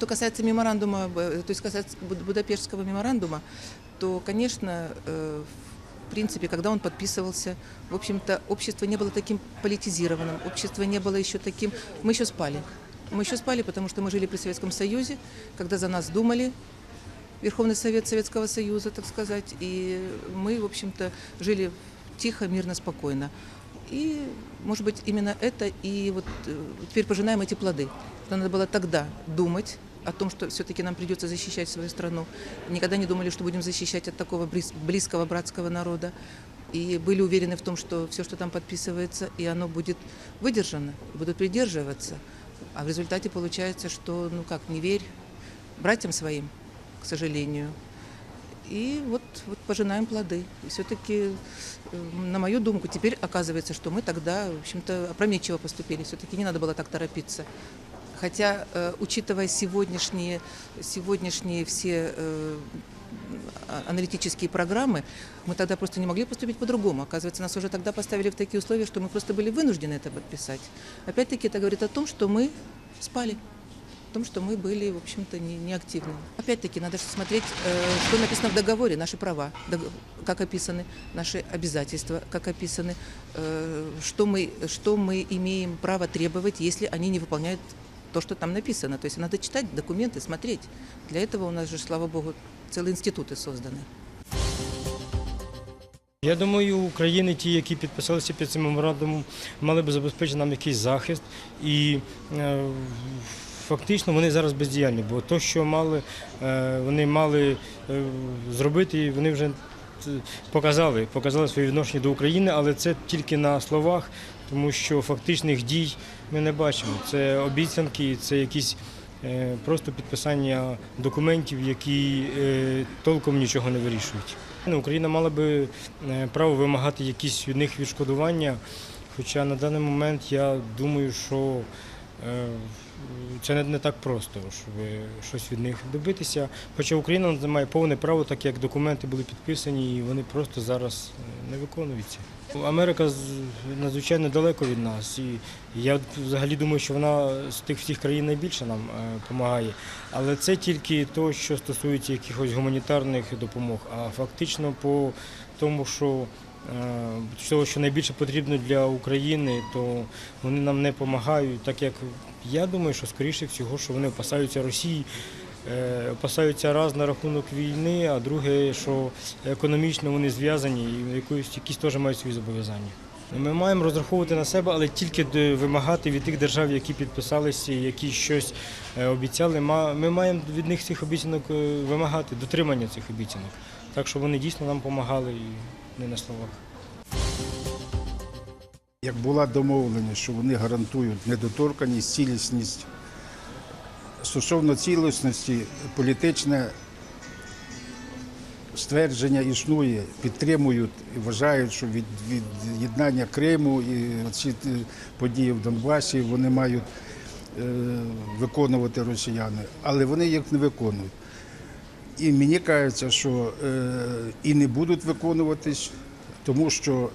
Что касается меморандума, э, то есть касается Буд- Будапештского меморандума, то, конечно, э, в принципе, когда он подписывался, в общем-то, общество не было таким политизированным, общество не было еще таким... Мы еще спали. Мы еще спали, потому что мы жили при Советском Союзе, когда за нас думали, Верховный Совет Советского Союза, так сказать, и мы, в общем-то, жили тихо, мирно, спокойно. И, может быть, именно это и вот э, теперь пожинаем эти плоды. Надо было тогда думать о том, что все-таки нам придется защищать свою страну. Никогда не думали, что будем защищать от такого близ- близкого братского народа. И были уверены в том, что все, что там подписывается, и оно будет выдержано, будут придерживаться. А в результате получается, что, ну как, не верь братьям своим, к сожалению. И вот, вот пожинаем плоды. И все-таки, на мою думку, теперь оказывается, что мы тогда, в общем-то, опрометчиво поступили. Все-таки не надо было так торопиться. Хотя, э, учитывая сегодняшние, сегодняшние все э, аналитические программы, мы тогда просто не могли поступить по-другому. Оказывается, нас уже тогда поставили в такие условия, что мы просто были вынуждены это подписать. Опять-таки, это говорит о том, что мы спали в том, что мы были, в общем-то, не, не. Опять-таки, надо же смотреть, э, что написано в договоре, наши права, как описаны наши обязательства, как описаны, что, мы, что мы имеем право требовать, если они не выполняют то, что там написано. То есть надо читать документы, смотреть. Для этого у нас же, слава богу, целые институты созданы. Я думаю, України, ті, які підписалися під цим меморандумом, мали би забезпечити нам якийсь захист. І е, фактично вони зараз бездіяльні, бо то, що мали, е, вони мали е, зробити, вони вже е, показали, показали своє відношення до України, але це тільки на словах, тому що фактичних дій ми не бачимо. Це обіцянки, це якісь. е, Просто підписання документів, які е, толком нічого не вирішують. Ну, Україна мала би е, право вимагати якісь від них відшкодування. Хоча на даний момент я думаю, що це не, так просто, щоб щось від них добитися. Хоча Україна має повне право, так як документи були підписані, і вони просто зараз е, не виконуються. Америка надзвичайно далеко від нас, і я взагалі думаю, що вона з тих всіх країн найбільше нам допомагає. Але це тільки то, що стосується якихось гуманітарних допомог. А фактично по тому, що е, того, що найбільше потрібно для України, то вони нам не допомагають, так як я думаю, що скоріше всього, що вони опасаються Росії. е, Опасаються раз на рахунок війни, а друге, що економічно вони зв'язані і якоюсь якісь теж мають свої зобов'язання. Ми маємо розраховувати на себе, але тільки вимагати від тих держав, які підписалися, які щось е, обіцяли. Ми маємо від них цих обіцянок вимагати, дотримання цих обіцянок. Так що вони дійсно нам допомагали не на словах. Як була домовленість, що вони гарантують недоторканність, цілісність стосовно цілісності, політичне ствердження існує, підтримують і вважають, що від, від єднання Криму і ці е, події в Донбасі вони мають е, виконувати росіяни, але вони їх не виконують. І мені кажеться, що е, і не будуть виконуватись, тому що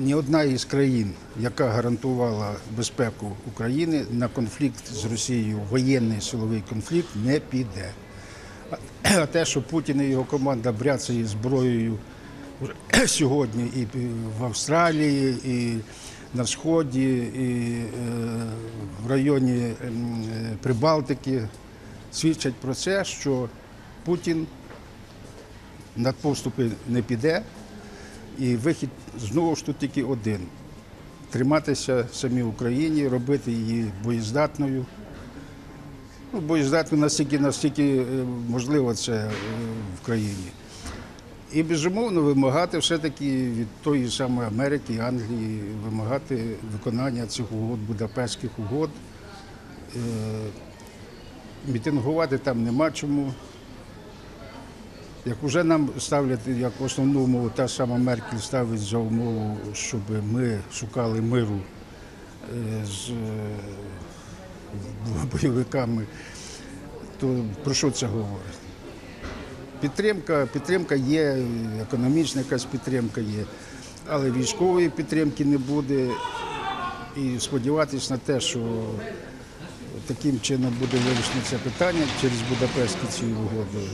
ні одна із країн, яка гарантувала безпеку України на конфлікт з Росією, воєнний силовий конфлікт, не піде. А- те, що Путін і його команда бряцає зброєю сьогодні і в Австралії, і на Сході, і е, в районі е, Прибалтики, свідчать про це, що Путін на поступи не піде. І вихід знову ж тут тільки один: триматися самій Україні, робити її боєздатною. Ну, боєздатною настільки, настільки е, можливо це е, в країні. І безумовно вимагати все-таки від тої самої Америки, Англії, вимагати виконання цих угод, Будапештських угод. Е, Мітингувати там нема чому. Як вже нам ставлять як основну умову, та сама Меркель ставить за умову, щоб ми шукали миру е, з е, бойовиками, то про що це говорить? Підтримка, підтримка є, економічна якась підтримка є, але військової підтримки не буде. І сподіватися на те, що таким чином буде вирішено це питання через Будапештські ці угоди.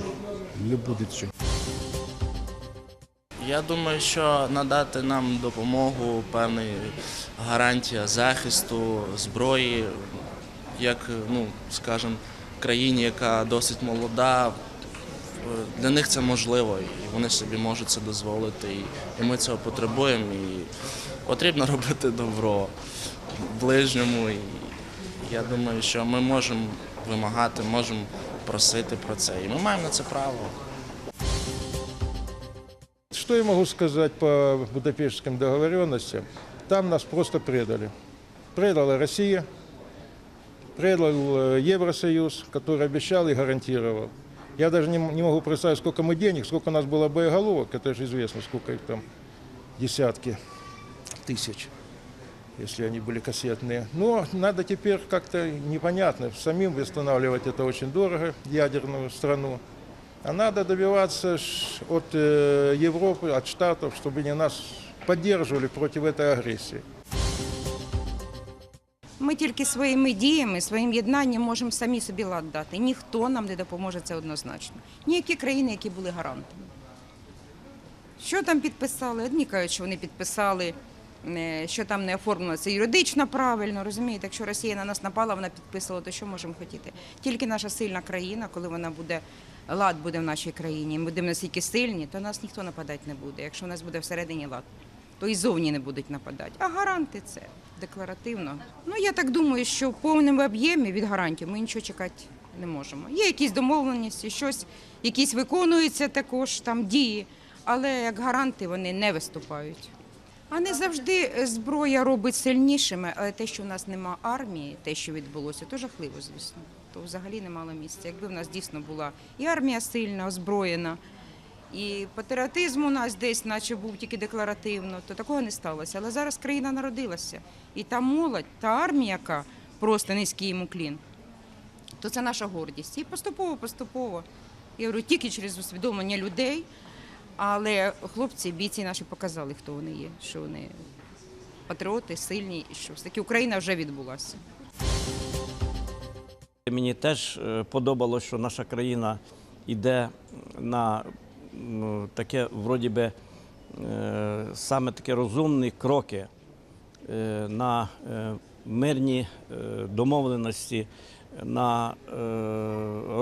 Не буде цього. Я думаю, що надати нам допомогу, певний гарантія захисту, зброї, як, ну, скажімо, країні, яка досить молода, для них це можливо, і вони собі можуть це дозволити. І ми цього потребуємо. І потрібно робити добро ближньому. І я думаю, що ми можемо вимагати, можемо просити про це. І ми маємо на це право. Что я могу сказать по Будапештским договоренностям? Там нас просто предали. Предала Россия, предал э, Евросоюз, который обещал и гарантировал. Я даже не, м- не могу представить, сколько мы денег, сколько у нас было боеголовок, это же известно, сколько их там, десятки тысяч, если они были кассетные. Но надо теперь как-то непонятно, самим восстанавливать это очень дорого, ядерную страну. А надо добиваться ш- от э, Европы, от Штатов, чтобы они нас поддерживали против этой агрессии. Ми тільки своїми діями, своїм єднанням можемо самі собі лад дати. Ніхто нам не допоможе це однозначно. Ніякі країни, які були гарантами. Що там підписали? Одні кажуть, що вони підписали, е, що там не оформлено це юридично правильно, розумієте? Якщо Росія на нас напала, вона підписала, то що можемо хотіти? Тільки наша сильна країна, коли вона буде, лад буде в нашій країні, ми будемо настільки сильні, то нас ніхто нападати не буде. Якщо у нас буде всередині лад, то і зовні не будуть нападати. А гаранти це декларативно. Ну я так думаю, що в повному об'ємі від гарантів ми нічого чекати не можемо. Є якісь домовленості, щось, якісь виконуються також там дії, але як гаранти вони не виступають. А не завжди е, зброя робить сильнішими, але те, що в нас нема армії, те, що відбулося, то жахливо, звісно. То взагалі не мало місця. Якби в нас дійсно була і армія сильна, озброєна, і патріотизм у нас десь, наче був тільки декларативно, то такого не сталося. Але зараз країна народилася. І та молодь, та армія, яка просто низький йому клін, то це наша гордість. І поступово, поступово. Я говорю, тільки через усвідомлення людей. Але хлопці, бійці наші показали, хто вони є, що вони патріоти, сильні, і що все-таки Україна вже відбулася. Мені теж е, подобалося, що наша країна йде на ну, таке, вроді би, е, саме таке розумні кроки е, на мирні домовленості, на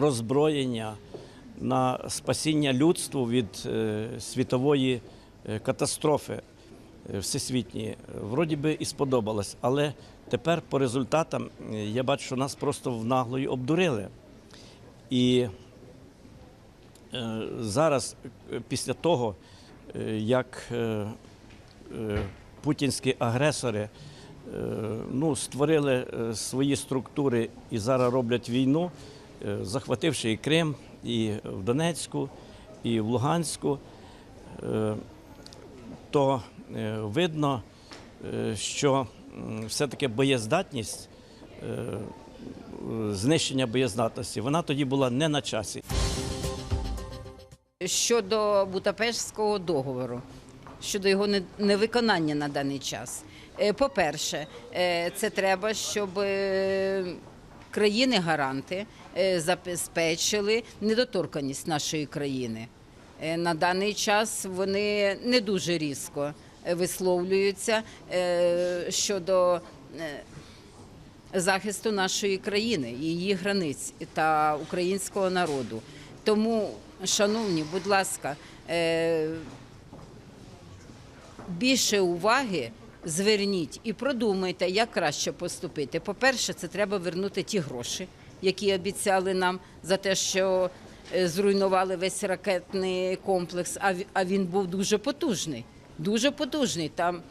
роззброєння, на спасіння людству від е, світової е, катастрофи е, всесвітньої. Вроді би і сподобалось, але тепер по результатам я бачу, що нас просто в наглої обдурили. І зараз, після того, як путінські агресори ну, створили свої структури і зараз роблять війну, захвативши і Крим, і в Донецьку, і в Луганську, е, то е, видно, е, що все-таки боєздатність, знищення боєздатності, вона тоді була не на часі. щодо Будапештського договору, щодо його невиконання на даний час. По-перше, це треба, щоб країни-гаранти е, забезпечили недоторканність нашої країни. Е, На даний час вони не дуже різко е, висловлюються щодо захисту нашої країни, її границь та українського народу. Тому, шановні, будь ласка, більше уваги зверніть і продумайте, як краще поступити. По-перше, це треба вернути ті гроші, які обіцяли нам за те, що е, зруйнували весь ракетний комплекс. А він був дуже потужний. Дуже потужний. Там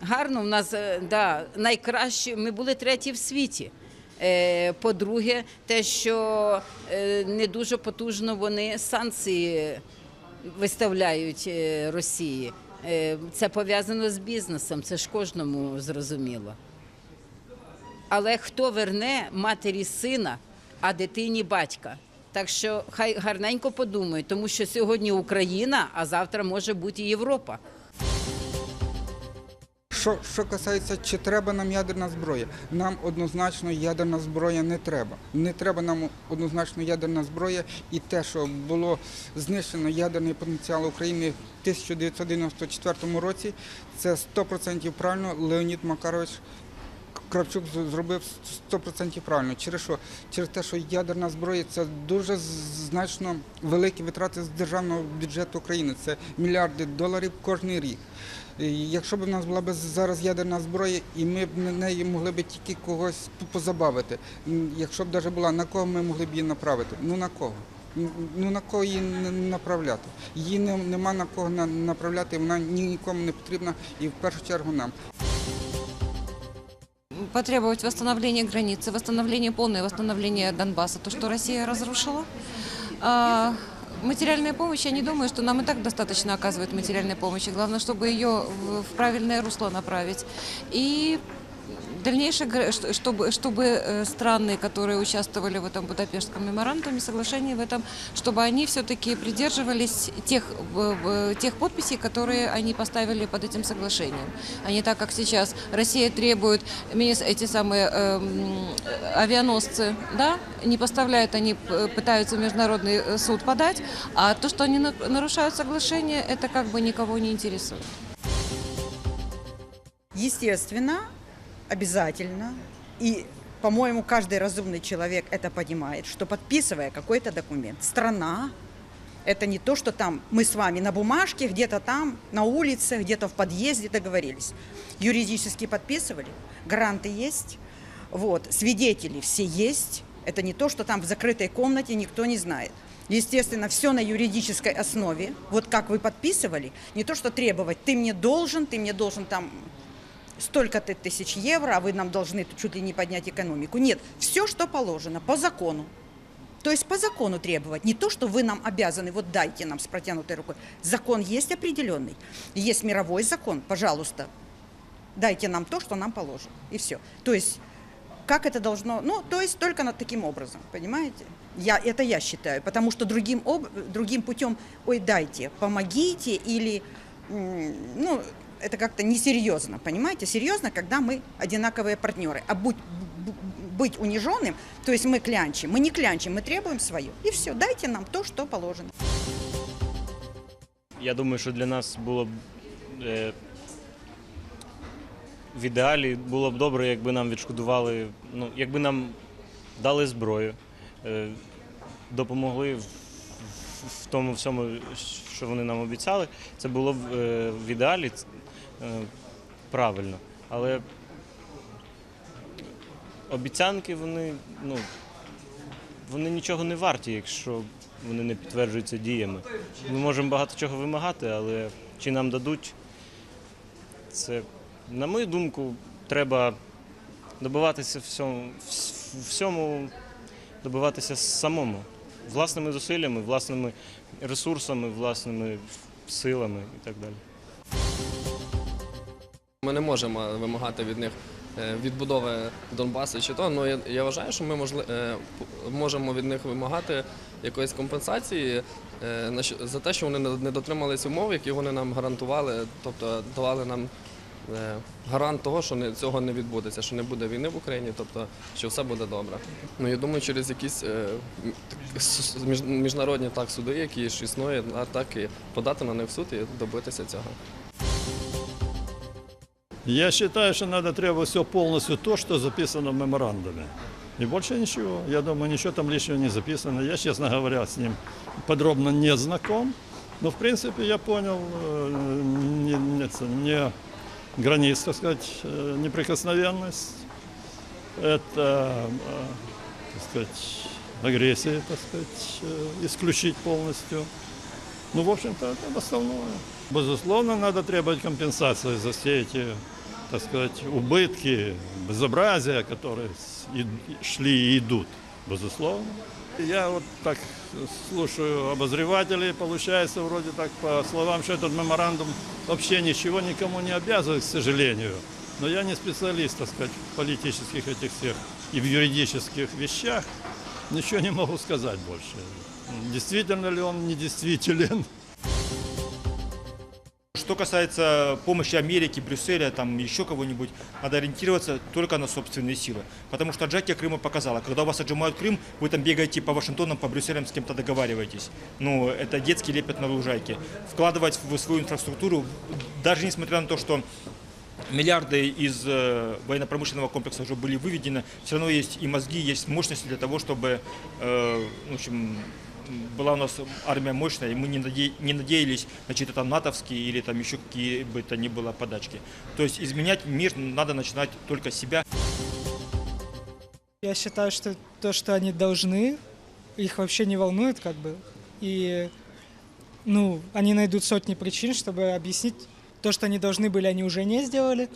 гарно в нас е, да, найкращі. Ми були треті в світі. Е, По-друге, те, що не дуже потужно вони санкції виставляють Росії. Е, Це пов'язано з бізнесом, це ж кожному зрозуміло. Але хто верне матері сина, а дитині батька? Так що хай гарненько подумають, тому що сьогодні Україна, а завтра може бути і Європа. Що, що касається, чи треба нам ядерна зброя, нам однозначно ядерна зброя не треба. Не треба нам однозначно ядерна зброя і те, що було знищено ядерний потенціал України в 1994 році, це 100% правильно. Леонід Макарович Кравчук зробив 100% правильно. Через що? Через те, що ядерна зброя це дуже значно великі витрати з державного бюджету України. Це мільярди доларів кожен рік. І Якщо б в нас була б зараз ядерна зброя, і ми б на неї могли б тільки когось позабавити. Якщо б навіть була, на кого ми могли б її направити? Ну на кого? Ну на кого її направляти? Її не- нема на кого направляти, вона нікому не потрібна і в першу чергу нам. потребовать восстановления границы, восстановления, полное восстановление Донбасса, то, что Россия разрушила. Материальная помощь, я не думаю, что нам и так достаточно оказывает материальной помощи. Главное, чтобы ее в правильное русло направить. И дальнейшее, чтобы, чтобы э, страны, которые участвовали в этом Будапештском меморандуме, соглашении в этом, чтобы они все-таки придерживались тех, тех подписей, которые они поставили под этим соглашением. А не так, как сейчас Россия требует эти самые эм, авианосцы, да, не поставляют, они пытаются в международный э, суд подать, а то, что они на- нарушают соглашение, это как бы никого не интересует. Естественно, обязательно. И, по-моему, каждый разумный человек это понимает, что подписывая какой-то документ, страна это не то, что там мы с вами на бумажке, где-то там, на улице, где-то в подъезде договорились. Юридически подписывали, гранты есть, вот, свидетели все есть. Это не то, что там в закрытой комнате никто не знает. Естественно, все на юридической основе. Вот как вы подписывали, не то, что требовать, ты мне должен, ты мне должен там столько-то тысяч евро, а вы нам должны чуть ли не поднять экономику. Нет, все, что положено, по закону. То есть по закону требовать, не то, что вы нам обязаны, вот дайте нам с протянутой рукой. Закон есть определенный, есть мировой закон, пожалуйста, дайте нам то, что нам положено, и все. То есть как это должно, ну, то есть только над таким образом, понимаете? Я, это я считаю, потому что другим, об- другим путем, ой, дайте, помогите или, ну, это как-то несерьезно, понимаете? Серьезно, когда мы одинаковые партнеры. А будь, б- б- быть униженным, то есть мы клянчим, мы не клянчим, мы требуем свое. И все, дайте нам то, что положено. Я думаю, що для нас було б е, в ідеалі було б добре, якби нам відшкодували, ну, якби нам дали зброю, е, допомогли в, в- в тому всьому, що вони нам обіцяли. Це було б е, в ідеалі ц- е, правильно. Але обіцянки вони, ну, вони нічого не варті, якщо вони не підтверджуються діями. Ми можемо багато чого вимагати, але чи нам дадуть, це, на мою думку, треба добиватися всьому, всьому добиватися самому, власними зусиллями, власними ресурсами, власними силами і так далі. Ми не можемо вимагати від них е, відбудови Донбасу чи то. але я, я вважаю, що ми е, можемо від них вимагати якоїсь компенсації е, за те, що вони не- дотримались умов, які вони нам гарантували, тобто давали нам гарант того, що цього не відбудеться, що не буде війни в Україні, тобто що все буде добре. Ну я думаю, через якісь міжнародні суди, які ж існують, так і подати на них в суд і добитися цього. Я считаю, что надо требовать все полностью то, что записано в меморандуме. И больше ничего. Я думаю, ничего там лишнего не записано. Я, честно говоря, с ним подробно не знаком. Но, в принципе, я понял э, не, не, не границ, так сказать, э, неприкосновенность. Это, э, так сказать, агрессия, так сказать, исключить полностью. Ну, в общем-то, это основное. Безусловно, надо требовать компенсации за все эти, так сказать, убытки, безобразия, которые шли и идут. Безусловно. Я вот так слушаю обозревателей, получается вроде так по словам, что этот меморандум вообще ничего никому не обязывает, к сожалению. Но я не специалист, так сказать, в политических этих всех и в юридических вещах. Ничего не могу сказать больше. Действительно ли он недействителен? Что касается помощи Америки, Брюсселя, там еще кого-нибудь, надо ориентироваться только на собственные силы. Потому что отжатие Крыма показало, когда у вас отжимают Крым, вы там бегаете по Вашингтонам, по Брюсселям, с кем-то договариваетесь. Ну, это детский лепет на лужайке. Вкладывать в свою инфраструктуру, даже несмотря на то, что миллиарды из э, военно-промышленного комплекса уже были выведены, все равно есть и мозги, есть мощности для того, чтобы, э, в общем, была у нас армия мощная, и мы не, наде- не надеялись на чьи-то там натовские или там еще какие бы то ни было подачки. То есть изменять мир надо начинать только с себя. Я считаю, что то, что они должны, их вообще не волнует, как бы. И, ну, они найдут сотни причин, чтобы объяснить то, что они должны были, они уже не сделали.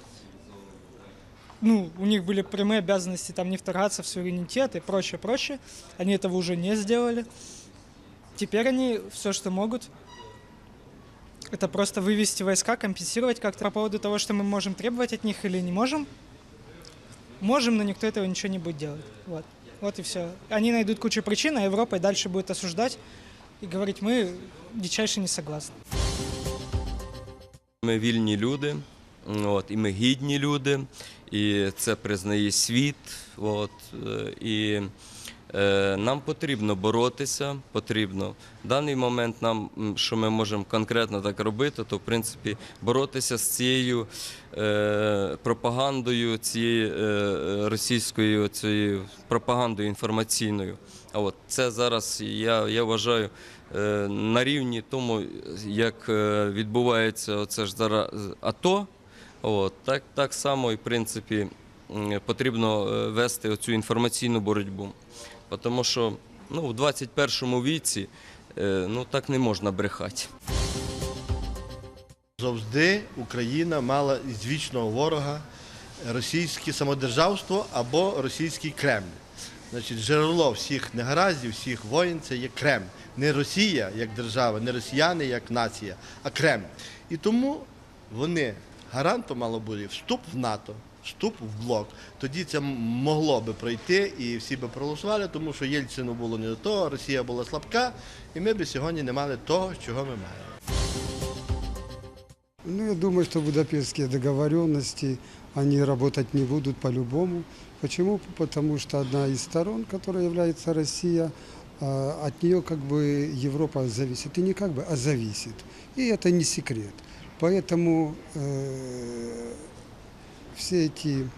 Ну, у них были прямые обязанности там не вторгаться в суверенитет и прочее, прочее. Они этого уже не сделали. Теперь они все, что могут, это просто вывести войска, компенсировать как-то по поводу того, что мы можем требовать от них или не можем. Можем, но никто этого ничего не будет делать. Вот. Вот и все. Они найдут кучу причин, а Европа и дальше будет осуждать и говорить, мы дичайше не согласны. Ми вільні люди, от, і ми гідні люди, і це признає світ. От, е, і е, нам потрібно боротися, потрібно. Даний момент нам, що ми можемо конкретно так робити, то в принципі боротися з цією е, пропагандою, цією е, російською цією пропагандою інформаційною. А от це зараз я, я вважаю е, на рівні тому, як е, відбувається оце ж зараз АТО. От, так, так само і в принципі потрібно е, вести оцю інформаційну боротьбу. Тому що ну, в 21 віці е, ну, так не можна брехати. Завжди Україна мала звічного ворога російське самодержавство або російський Кремль. Значить, джерело всіх негараздів, всіх воїн це є Кремль. Не Росія як держава, не росіяни як нація, а Кремль. І тому вони гарантом мало бути вступ в НАТО, вступ в блок. Тоді це м- могло би пройти і всі би проголосували, тому що Єльцину було не до того, Росія була слабка, і ми б сьогодні не мали того, чого ми маємо. Ну, я думаю, что будапештские договоренности, они работать не будут по-любому. Почему? Потому что одна из сторон, которая является Россия, а, от нее как бы Европа зависит. И не как бы, а зависит. И это не секрет. Поэтому э, все эти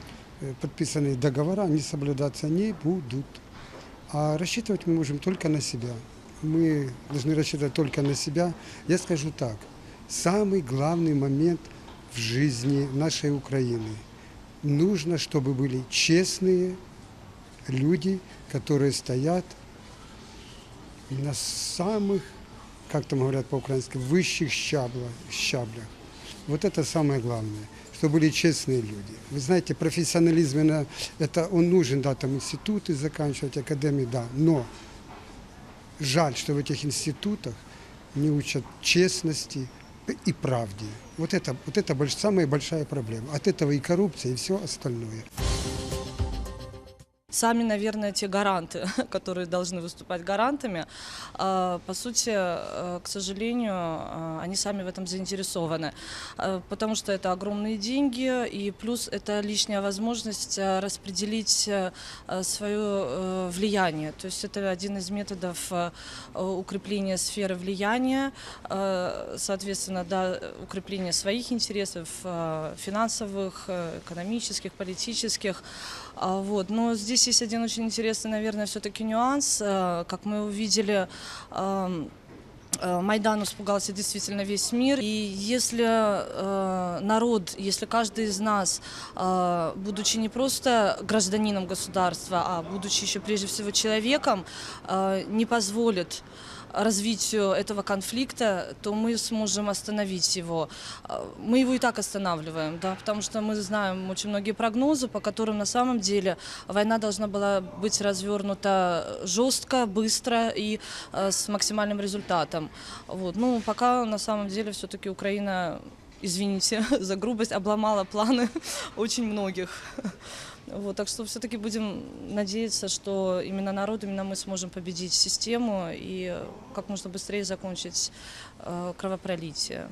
э, подписанные договора, они соблюдаться не будут. А рассчитывать мы можем только на себя. Мы должны рассчитывать только на себя. Я скажу так. Самый главный момент в жизни нашей Украины. Нужно, чтобы были честные люди, которые стоят на самых, как там говорят по-украински, высших щаблах, щаблях. Вот это самое главное, чтобы были честные люди. Вы знаете, профессионализм, это- это он нужен, да, там институты заканчивать, академии, да, но жаль, что в этих институтах не учат честности и правде. Вот это, вот это больш- самая большая проблема. От этого и коррупция, и все остальное. Сами, наверное, те гаранты, которые должны выступать гарантами, а, по сути, э, к сожалению, а, они сами в этом заинтересованы, А, потому что это огромные деньги, и плюс это лишняя возможность э, распределить свое влияние. То есть это один из методов э, укрепления сферы влияния, э, соответственно, да, укрепления своих интересов, э, финансовых, э, экономических, политических. А, Вот. Но здесь есть один очень интересный, наверное, все-таки нюанс. Э, Как мы увидели, эм, э, Майдан испугался действительно весь мир. И если э, народ, если каждый из нас, э, будучи не просто гражданином государства, а будучи еще прежде всего человеком, э, не позволит развитию этого конфликта, то мы сможем остановить его. А, Мы его и так останавливаем, да, потому что мы знаем очень многие прогнозы, по которым на самом деле война должна была быть развернута жестко, быстро и э, с максимальным результатом. Вот. Ну, пока на самом деле все-таки Украина, извините за грубость, обломала планы очень многих. Вот, так что все-таки будем надеяться, что именно народ, именно мы сможем победить систему и как можно быстрее закончить э, кровопролитие.